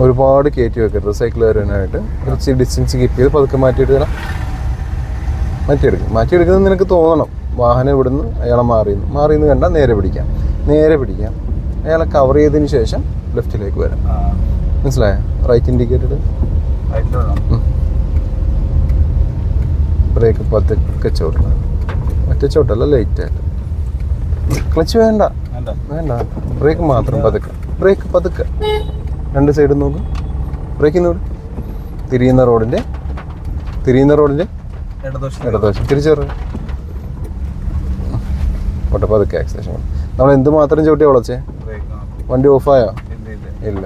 ഒരുപാട് കയറ്റി വെക്കരുത്. സൈക്കിൾ വരാനായിട്ട് കുറച്ച് ഡിസ്റ്റൻസ് കീപ്പ് ചെയ്ത് പതുക്കെ മാറ്റിയിട്ട് തരാം മാറ്റിയെടുക്കും. മാറ്റിയെടുക്കുന്നത് നിനക്ക് തോന്നണം. വാഹനം ഇവിടുന്ന് അയാളെ മാറിയെന്ന്. മാറിയെന്ന് കണ്ടാൽ നേരെ പിടിക്കാം. നേരെ പിടിക്കാം. അയാളെ കവർ ചെയ്തതിന് ശേഷം ലെഫ്റ്റിലേക്ക് വരാം. മനസ്സിലായോ? റൈറ്റ് ഇൻഡിക്കേറ്റഡ് ബ്രേക്ക് പതുക്കെ ചോട്ടണം ഒറ്റ ചോട്ടല്ല ലൈറ്റ് ആയിട്ട്. ക്ലച്ച് വേണ്ട. വേണ്ട. ബ്രേക്ക് മാത്രം പതുക്കെ. ബ്രേക്ക് പതുക്കെ. രണ്ട് സൈഡും നോക്കും. ബ്രേക്കിൽ നോക്ക് തിരിയുന്ന റോഡിന്റെ തിരിയുന്ന റോഡിന്റെ ഇടതോഷം ഇടതുവശം തിരിച്ചേറ് ഓട്ടെ പതുക്കെ ആക്സിലേഷൻ നമ്മൾ എന്ത് മാത്രം ചവിട്ടി വളച്ചേ? വണ്ടി ഓഫായോ ഇല്ല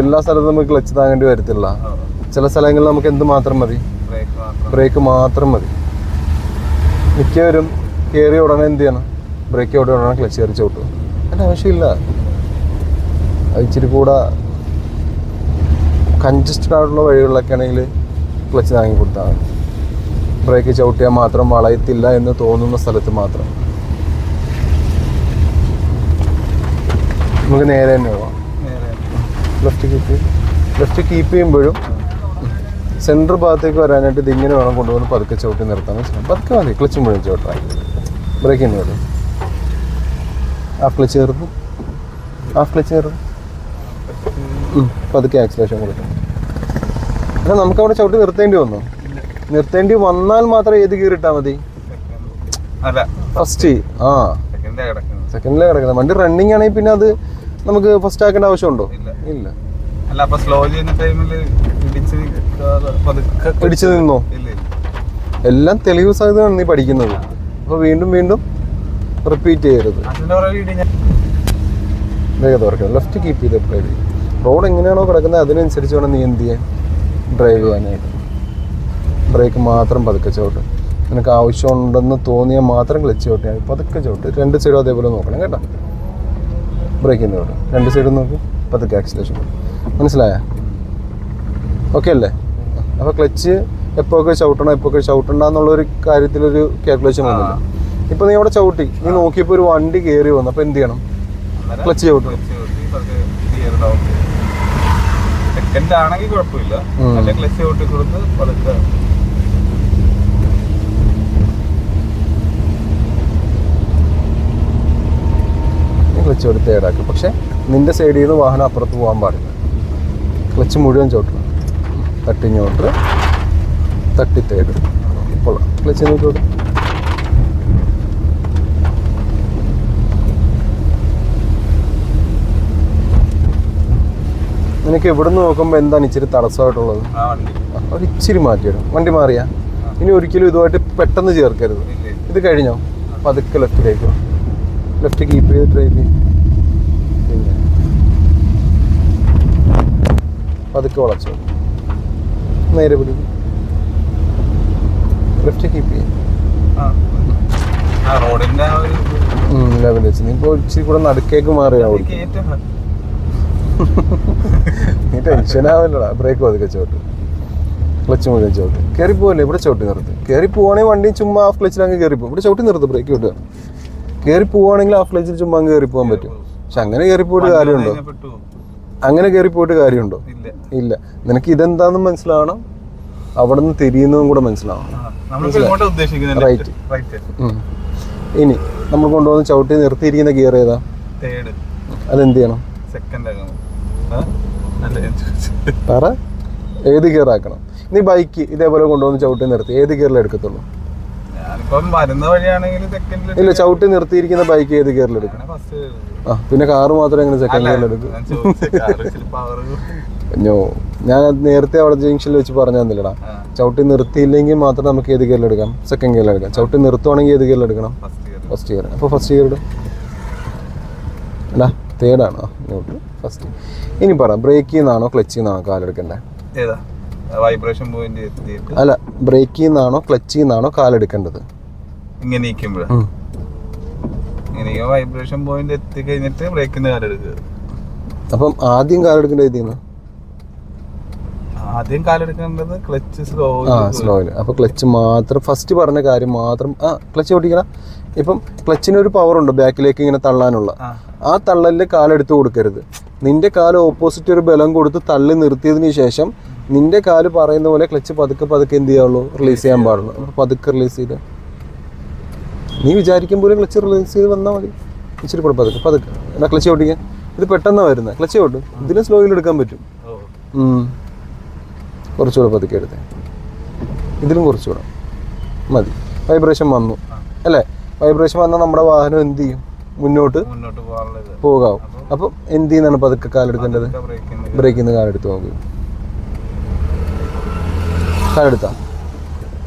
എല്ലാ സ്ഥലത്തും നമുക്ക് ക്ലച്ച് താങ്ങേണ്ടി വരത്തില്ല. ചില സ്ഥലങ്ങളിൽ നമുക്ക് എന്ത് മാത്രം മതി? ബ്രേക്ക് മാത്രം. ബ്രേക്ക് മാത്രം മതി. മിക്കവരും കയറി ഉടനെ എന്ത് ചെയ്യണം? ബ്രേക്ക് ഓടി ഉടനെ ക്ലച്ച് കയറി ചവിട്ടും. അതിന്റെ ആവശ്യമില്ല. അത് ഇച്ചിരി കൂടെ കൺജസ്റ്റഡ് ആയിട്ടുള്ള വഴികളിലൊക്കെ ആണെങ്കിൽ ക്ലച്ച് താങ്ങി കൊടുത്താൽ മതി. ബ്രേക്ക് ചവിട്ടിയാൽ മാത്രം വളയത്തില്ല എന്ന് തോന്നുന്ന സ്ഥലത്ത് മാത്രം. നമുക്ക് നേരെ തന്നെ പോവാം. Left keep. ലെഫ്റ്റ് കീപ്പ് ചെയ്യുമ്പോഴും സെന്റർ ഭാഗത്തേക്ക് വരാനായിട്ട് ഇതിങ്ങനെ വേണം കൊണ്ടുവന്ന് പതുക്കെ ചവിട്ടി നിർത്താൻ പതുക്കെ മതി. ക്ലച്ച് മുഴുവൻ ചവിട്ടാൻ. ബ്രേക്ക് തന്നെ മതി ചേർത്ത് ചേർന്നു. ക്ലച്ച് ചേർത്ത് പതുക്കെ ആക്സിലേഷൻ കൊടുക്കും അല്ല നമുക്ക് അവിടെ ചവിട്ടി നിർത്തേണ്ടി വന്നു. നിർത്തേണ്ടി വന്നാൽ മാത്രം ഏത് ഗിയർ ഇട്ടാൽ മതി? അല്ല. ഫസ്റ്റ് ആ. സെക്കൻഡിലേ കിടക്കുന്നത്. വണ്ടി റണ്ണിങ് ആണെങ്കിൽ പിന്നെ അത് നമുക്ക് ഫസ്റ്റ് ആക്കേണ്ട ആവശ്യമുണ്ടോ? ഇല്ല. അല്ല അപ്പൊ സ്ലോ ചെയ്യുന്ന ടൈമിൽ ഇടിച്ച് നിന്നോ? എല്ലാം തെളിവ് സഹിതമാണ് നീ പഠിക്കുന്നത്. അപ്പൊ വീണ്ടും വീണ്ടും റിപ്പീറ്റ് ചെയ്യരുത്. വേഗം തുറക്കണം ലെഫ്റ്റ് കീപ്പ് ചെയ്ത് ഡ്രൈവ് ചെയ്യും. റോഡ് എങ്ങനെയാണോ കിടക്കുന്നത് അതിനനുസരിച്ച് വേണം നീ എന്ത് ചെയ്യാൻ? ഡ്രൈവ് ചെയ്യാനായിട്ട്. ബ്രേക്ക് മാത്രം പതുക്കെ ചവിട്ട്. നിനക്ക് ആവശ്യമുണ്ടെന്ന് തോന്നിയാൽ മാത്രം ക്ലച്ച് ചവിട്ടിയാൽ പതുക്കെ ചവിട്ട്. രണ്ട് സൈഡും അതേപോലെ നോക്കണം കേട്ടോ. ബ്രേക്ക് ചെയ്യുന്ന ചവിട്ട്. രണ്ട് സൈഡും നോക്കി. പതുക്കെ ആക്സിലേഷൻ മനസ്സിലായ? ഓക്കെ അല്ലേ? അപ്പോൾ ക്ലച്ച് എപ്പോഴൊക്കെ ചവിട്ടണം എപ്പോഴൊക്കെ ചവിട്ടണ്ട എന്നുള്ളൊരു കാര്യത്തിലൊരു കാൽക്കുലേഷൻ വന്നില്ല? ഇപ്പൊ നീ അവിടെ ചവിട്ടി. നീ നോക്കിയപ്പോ ഒരു വണ്ടി കയറി വന്നു. അപ്പൊ എന്ത് ചെയ്യണം? ക്ലച്ച് ചവിട്ടണം ചവിട്ടി സെക്കൻഡ് ആണെങ്കിൽ കുഴപ്പമില്ല. ക്ലച്ച് ചവിട്ടി കൊടുത്ത് പതുക്കെ. ക്ലച്ച് ഏടാക്കും പക്ഷെ നിന്റെ സൈഡിൽ നിന്ന് വാഹനം അപ്പുറത്ത് പോകാൻ പാടില്ല. ക്ലച്ച് മുഴുവൻ ചോട്ടണം തട്ടിഞ്ഞോട്ട് തട്ടി തേട് ഇപ്പോൾ ക്ലച്ച് നോക്കോട്ട് നിനക്ക് ഇവിടുന്ന് നോക്കുമ്പോൾ എന്താണ് ഇച്ചിരി തടസ്സമായിട്ടുള്ളത്? ഒരു ഇച്ചിരി മാറ്റിയിടും. വണ്ടി മാറിയാ? ഇനി ഒരിക്കലും ഇതുമായിട്ട് പെട്ടെന്ന് ചേർക്കരുത്. ഇത് കഴിഞ്ഞോ? പതുക്കെ ലെഫ്റ്റിലേക്ക് ലെഫ്റ്റ് കീപ്പ് ചെയ്ത് ഡ്രൈവ് ചെയ്യും. പതുക്കെ വളച്ചു. നേരെ പിടിക്കും ലെഫ്റ്റ് കീപ്പ് ചെയ്യും. വെച്ച്. നീ ഇപ്പോൾ ഇച്ചിരി കൂടെ നടുക്കേക്ക് മാറിയാ ഇത് ഓടിക്കും. കേറ്റം നീ ടെൻഷൻ ആവില്ലടാ. ബ്രേക്ക് പതുക്കെ ചോട്ട്. ക്ലച്ച് മുഴുവൻ ചോട്ട്. കയറി പോവല്ലേ? ഇവിടെ ചവിട്ടി നിർത്ത്. കയറി പോവാണെങ്കിൽ വണ്ടി ചുമ്മാ ഹാഫ് ക്ലച്ചിൽ അങ്ങ് കയറി പോകും. ഇവിടെ ചവിട്ടി നിർത്ത് ബ്രേക്ക് വിട്ടുക കയറി പോവാണെങ്കിൽ ഹാഫ് ക്ലച്ചിൽ ചുമ്മാ അങ്ങ് കയറി പോകാൻ പറ്റും. പക്ഷെ അങ്ങനെ കയറി പോയിട്ട് കാര്യമുണ്ടോ? അങ്ങനെ കയറി പോയിട്ട് കാര്യമുണ്ടോ? ഇല്ല. നിനക്ക് ഇതെന്താണെന്ന് മനസ്സിലാവണം? അവിടെ നിന്ന് തിരിയുന്നതും കൂടെ മനസ്സിലാവണം. റൈറ്റ് ഇനി നമ്മൾ കൊണ്ടുവന്ന് ചവിട്ടി നിർത്തിയിരിക്കുന്ന ഗിയർ ഏതാ? അതെന്ത് ചെയ്യണം? സെക്കൻഡ് പറ. ഏത് ഗിയർ ആക്കണം? നീ ബൈക്ക് ഇതേപോലെ കൊണ്ടുവന്ന് ചവിട്ടി നിർത്തി. ഏത് ഗിയറിൽ എടുക്കത്തുള്ളൂ? ഇല്ല ചവിട്ടി നിർത്തിയിരിക്കുന്ന ബൈക്ക് ഏത് ഗിയറിൽ എടുക്കണം? ആ പിന്നെ കാറ് മാത്രം എങ്ങനെ സെക്കൻഡ് ഗിയറിൽ എടുക്കും? ഞാൻ ഞോ ഞാൻ നേരത്തെ അവിടെ ജംഗ്ഷനിൽ വെച്ച് പറഞ്ഞു തന്നില്ലടാ. ചവിട്ടി നിർത്തിയില്ലെങ്കിൽ മാത്രം നമുക്ക് ഏത് ഗിയറിൽ എടുക്കാം? സെക്കൻഡ് ഗിയറിൽ എടുക്കാം. ചവിട്ടി നിർത്തുവാണെങ്കിൽ ഏത് ഗിയറിൽ എടുക്കണം? ഫസ്റ്റ് ഗിയർ അപ്പോൾ ഫസ്റ്റ് ഗിയർ ഇടും. അല്ല തേർഡാണോ? ന്യൂട്രൽ ഫസ്റ്റ് ഇനി പറ ബ്രേക്കിൽ നിന്നാണോ ക്ലച്ചിൽ നിന്നാണോ കാലെടുക്കേണ്ടത് ഏതാ? വൈബ്രേഷൻ പോയിന്റ് അല്ല ബ്രേക്കിൽ നിന്നാണോ ക്ലച്ചിൽ നിന്നാണോ കാലെടുക്കേണ്ടത് ഇങ്ങനെ ഇരിക്കുമ്പോഴ. ഉം. ഇങ്ങനെ വൈബ്രേഷൻ പോയിന്റ് എത്തി കഴിഞ്ഞിട്ട് ബ്രേക്കിന്റെ കാലം എടുക്കുക. അപ്പം ആദ്യം കാലെടുക്കേണ്ടത് ഇതിൽ നിന്ന് ആദ്യം കാലെടുക്കേണ്ടത് ക്ലച്ച് സ്ലോ ആ സ്ലോയിൽ അപ്പോൾ ക്ലച്ച് മാത്രം ഫസ്റ്റ് പറഞ്ഞ കാര്യം മാത്രം ആ ക്ലച്ച് ഓടിക്കണം? ഇപ്പം ക്ലച്ചിന് ഒരു പവർ ഉണ്ട് ബാക്കിലേക്ക് ഇങ്ങനെ തള്ളാനുള്ള. ആ. തള്ളലിൽ കാലെടുത്ത് കൊടുക്കരുത്. നിന്റെ കാൽ ഓപ്പോസിറ്റ് ഒരു ബലം കൊടുത്ത് തള്ളി നിർത്തിയതിന് ശേഷം നിന്റെ കാൽ പറയുന്ന പോലെ ക്ലച്ച് പതുക്കെ പതുക്കെ എന്ത് ചെയ്യാവുള്ളൂ? റിലീസ് ചെയ്യാൻ പാടുള്ളൂ. അപ്പോൾ പതുക്കെ റിലീസ് ചെയ്ത്. നീ വിചാരിക്കും പോലും ക്ലച്ച് റിലീസ് ചെയ്ത് വന്നാൽ മതി. ഇച്ചിരി കൂടെ പതുക്കെ പതുക്കെ. എന്നാ ക്ലച്ച് ഓടിക്കാൻ? ഇത് പെട്ടെന്നാണ് വരുന്നത്. ക്ലച്ച് ഓട്ടും ഇതിന് സ്ലോയിൽ എടുക്കാൻ പറ്റും. കുറച്ചുകൂടെ പതുക്കെ എടുത്തേ. ഇതിലും കുറച്ചുകൂടെ. മതി. വൈബ്രേഷൻ വന്നു. അല്ലേ? വൈബ്രേഷൻ വന്നാൽ നമ്മുടെ വാഹനം എന്ത് ചെയ്യും? മുന്നോട്ട് പോകാവും. അപ്പം എന്ത് ചെയ്യുന്നതാണ് പതുക്കെ കാലെടുക്കേണ്ടത്? ബ്രേക്കിൽ നിന്ന് കാലെടുത്ത് നോക്ക്. കാലെടുത്താ.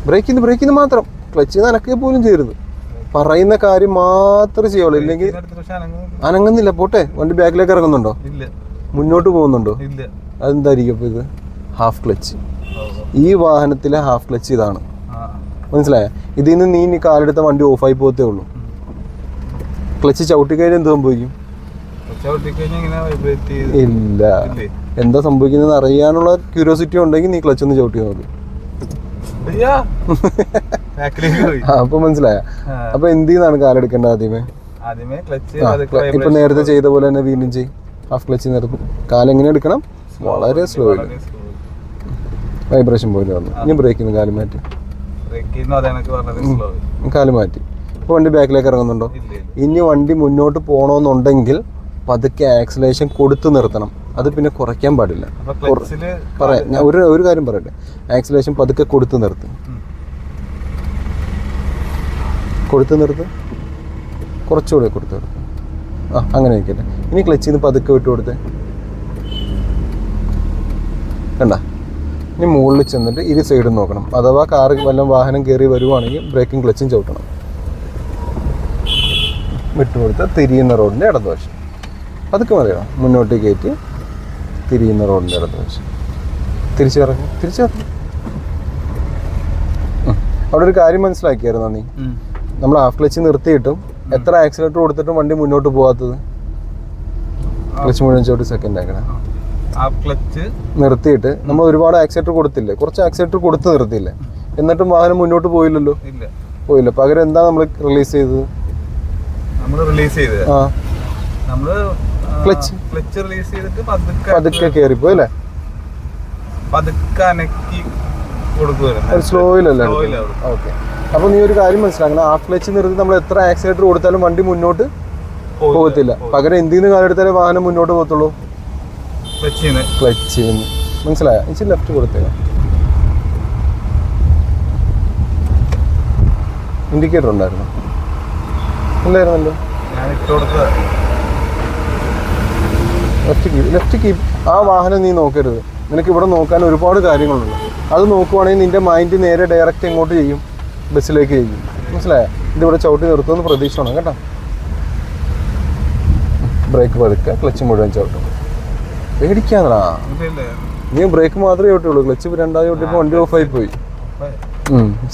ബ്രേക്കിൽ നിന്ന് ബ്രേക്കിൽ നിന്ന് മാത്രം. ക്ലച്ച് നനക്കുക പോലും ചെയ്യരുത്. പറയുന്ന കാര്യം മാത്രമേ ചെയ്യുള്ളൂ. ഇല്ലെങ്കിൽ അനങ്ങുന്നില്ല. പോട്ടെ. വണ്ടി ബാക്കിലേക്ക് ഇറങ്ങുന്നുണ്ടോ? മുന്നോട്ട് പോകുന്നുണ്ടോ? അതെന്തായിരിക്കും അപ്പോൾ ഇത്? Half clutch. ഈ വാഹനത്തിലെ ഹാഫ് ക്ലച്ച് ഇതാണ്. മനസ്സിലായ? ഇതിൽ നിന്ന് നീ ഇനി കാലെടുത്ത വണ്ടി ഓഫ് ആയി പോകത്തേ ഉള്ളൂ. ക്ലച്ച് ചവിട്ടി കഴിഞ്ഞാൽ എന്ത് സംഭവിക്കും? ചവിട്ടിക്കഴിഞ്ഞാൽ ഇല്ല. എന്താ സംഭവിക്കുന്നത് അറിയാനുള്ള ക്യൂരിയോസിറ്റി ഉണ്ടെങ്കിൽ നീ ക്ലച്ച് ഒന്ന് ചവിട്ടി നോക്ക് അപ്പൊ മനസ്സിലായ. അപ്പൊ എന്ത് ചെയ്യുന്നതാണ് കാലെടുക്കേണ്ടത് ആദ്യമേ? ഇപ്പൊ നേരത്തെ ചെയ്ത പോലെ തന്നെ വീണ്ടും ചെയ്യും ഹാഫ് ക്ലച്ച് നിർത്തും കാലെങ്ങനെ എടുക്കണം? വളരെ സ്ലോയിൽ വൈബ്രേഷൻ പോലെ വന്നു. ഇനി ബ്രേക്കിന് കാലം മാറ്റി. കാൽ മാറ്റി. ഇപ്പോൾ വണ്ടി ബാക്കിലേക്ക് ഇറങ്ങുന്നുണ്ടോ. ഇനി വണ്ടി മുന്നോട്ട് പോകണമെന്നുണ്ടെങ്കിൽ പതുക്കെ ആക്സലേഷൻ കൊടുത്തു നിർത്തണം. അത് പിന്നെ കുറയ്ക്കാൻ പാടില്ല. പറയാം. ഞാൻ ഒരു ഒരു കാര്യം പറയട്ടെ. ആക്സലേഷൻ പതുക്കെ കൊടുത്തു നിർത്തും. കൊടുത്തു നിർത്ത്. കുറച്ചുകൂടെ കൊടുത്തു നിർത്ത്. ആ അങ്ങനെ ഇരിക്കട്ടെ ഇനി ക്ലച്ചിന്ന് നിന്ന് പതുക്കെ വിട്ട് കൊടുത്തേ. കണ്ട? ഇനി മുകളിൽ ചെന്നിട്ട് ഇരു സൈഡും നോക്കണം. അഥവാ കാറ് വല്ല വാഹനം കയറി വരുവാണെങ്കിൽ ബ്രേക്കും ക്ലച്ചും ചവിട്ടണം. വിട്ടുകൊടുത്ത് തിരിയുന്ന റോഡിന്റെ ഇടതുവശം. അതൊക്കെ മതിയോ മുന്നോട്ട് കയറ്റി തിരിയുന്ന റോഡിന്റെ ഇടതുവശം. തിരിച്ചിറങ്ങി. തിരിച്ചിറങ്ങി. അവിടെ ഒരു കാര്യം മനസ്സിലാക്കിയായിരുന്നു നീ? നമ്മൾ ഹാഫ് ക്ലച്ച് നിർത്തിയിട്ടും എത്ര ആക്സിലേറ്റർ കൊടുത്തിട്ടും വണ്ടി മുന്നോട്ട് പോകാത്തത് ക്ലച്ച് മുഴുവൻ ചോട്ട് സെക്കൻഡ് ആക്കണം. ക്ലച്ച്. നിർത്തിയിട്ട് നമ്മൾ ഒരുപാട് ആക്സിലേറ്റർ കൊടുത്തില്ലേ? കുറച്ച് ആക്സിലേറ്റർ കൊടുത്ത് നിർത്തിയില്ലേ? എന്നിട്ടും വാഹനം മുന്നോട്ട് പോയില്ലല്ലോ? ഇല്ല. പോയില്ല. പകരം എന്താ നമ്മൾ റിലീസ് ചെയ്തത്? നമ്മൾ റിലീസ് ചെയ്തത്. ആ. നമ്മൾ ക്ലച്ച്. ക്ലച്ച് റിലീസ് ചെയ്തിട്ട് പതുക്കെ പതുക്കെ കയറിപ്പോയി അല്ലേ പതുക്കെ അനക്കി കൊടുക്കുവായിരുന്നു. ഒരു സ്ലോയിലല്ലേ ഓക്കെ അപ്പോൾ നീ ഒരു കാര്യം മനസ്സിലാക്കണം. ആ ക്ലച്ച് നിർത്തി നമ്മൾ എത്ര ആക്സിലേറ്റർ കൊടുത്താലും വണ്ടി മുന്നോട്ട് പോകത്തില്ല. പകരം എന്തിന് നിന്ന് കാലെടുത്താലേ വാഹനം മുന്നോട്ട് പോകത്തുള്ളൂ? ക്ലച്ചിൽ നിന്ന് മനസ്സിലായ? ഇച്ചിരി ലെഫ്റ്റ് കൊടുത്തേ. ഇൻഡിക്കേറ്റർ ഉണ്ടായിരുന്നു. കൊടുത്തത്. ലെഫ്റ്റ് കീപ്പ് ലെഫ്റ്റ് കീപ്പ് ആ വാഹനം നീ നോക്കരുത്. നിനക്ക് ഇവിടെ നോക്കാൻ ഒരുപാട് കാര്യങ്ങളുണ്ട്. അത് നോക്കുവാണെങ്കിൽ നിന്റെ മൈൻഡ് നേരെ ഡയറക്റ്റ് എങ്ങോട്ട് ചെയ്യും? ബസ്സിലേക്ക് ചെയ്യും. മനസ്സിലായ? ഇതിവിടെ ചവിട്ടി നിർത്തുമെന്ന് പ്രതീക്ഷ വേണം കേട്ടോ. ബ്രേക്ക് പതുക്കുക ക്ലച്ച് മുഴുവൻ ചവിട്ടും. പേടിക്കാന്നടാ ഇല്ല നീ ബ്രേക്ക് മാത്രമേ ഓട്ടുള്ളൂ ക്ലച്ച് രണ്ടാമത് ഓട്ടിപ്പോ വണ്ടി ഓഫ് ആയി. പോയി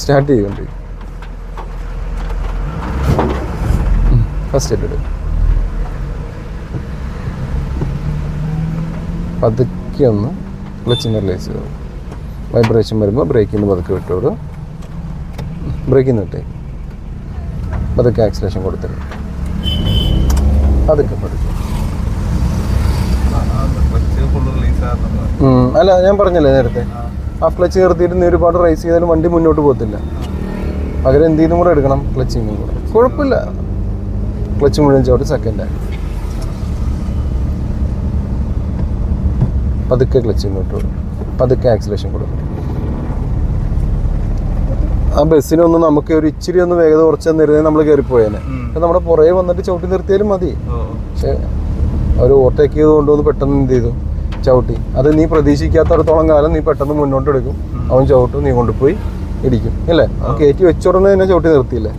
സ്റ്റാർട്ട് ചെയ്യുന്നുണ്ട് ഫസ്റ്റ് ഇട്ടിട്ട് പതുക്കെ ഒന്ന് ക്ലച്ചിന് റിലീസ് ചെയ്തു. വൈബ്രേഷൻ വരുമ്പോൾ ബ്രേക്കിൽ നിന്ന് പതുക്കെ വിട്ടോളൂ. ബ്രേക്കിൽ നിന്ന് വിട്ടേ പതുക്കെ ആക്സിലേഷൻ കൊടുത്തിട്ട്. പതുക്കെ പതുക്കെ ക്ലച്ച് ഫുള്ള് റിലീസ് ആകുന്നത് ഉം, അല്ല ഞാൻ പറഞ്ഞല്ലേ നേരത്തെ? ആ ക്ലച്ച് നിർത്തിയിട്ട് നീ ഒരുപാട് റേസ് ചെയ്താലും വണ്ടി മുന്നോട്ട് പോകത്തില്ല. പകരം എന്തിനും കൂടെ എടുക്കണം ക്ലച്ചിങ്ങും കൂടെ. കുഴപ്പമില്ല. ക്ലച്ച് മുഴുവൻ ചവിട്ടി സെക്കൻഡായി പതുക്കെ ക്ലച്ച് ഇങ്ങോട്ട് കൊടുക്കും പതുക്കെ ആക്സിലേഷൻ കൊടുക്കും. ആ ബസ്സിനൊന്ന് നമുക്ക് ഒരു ഇച്ചിരി ഒന്ന് വേഗത കുറച്ച് തന്നിരുന്നേ നമ്മൾ കയറിപ്പോയേനെ. നമ്മുടെ പുറകെ വന്നിട്ട് ചവിട്ടി നിർത്തിയാലും മതി. പക്ഷെ അവർ ഓവർടേക്ക് ചെയ്ത് കൊണ്ടുവന്ന് പെട്ടെന്ന് എന്ത് ചെയ്തു? ചവിട്ടി. അത് നീ പ്രതീക്ഷിക്കാത്തടത്തോളം കാലം നീ പെട്ടെന്ന് മുന്നോട്ട് എടുക്കും അവൻ ചവിട്ടും നീ കൊണ്ടുപോയി ഇടിക്കും. അല്ലേ കയറ്റി വെച്ചുടനെ തന്നെ ചവിട്ടി നിർത്തിയില്ലേ?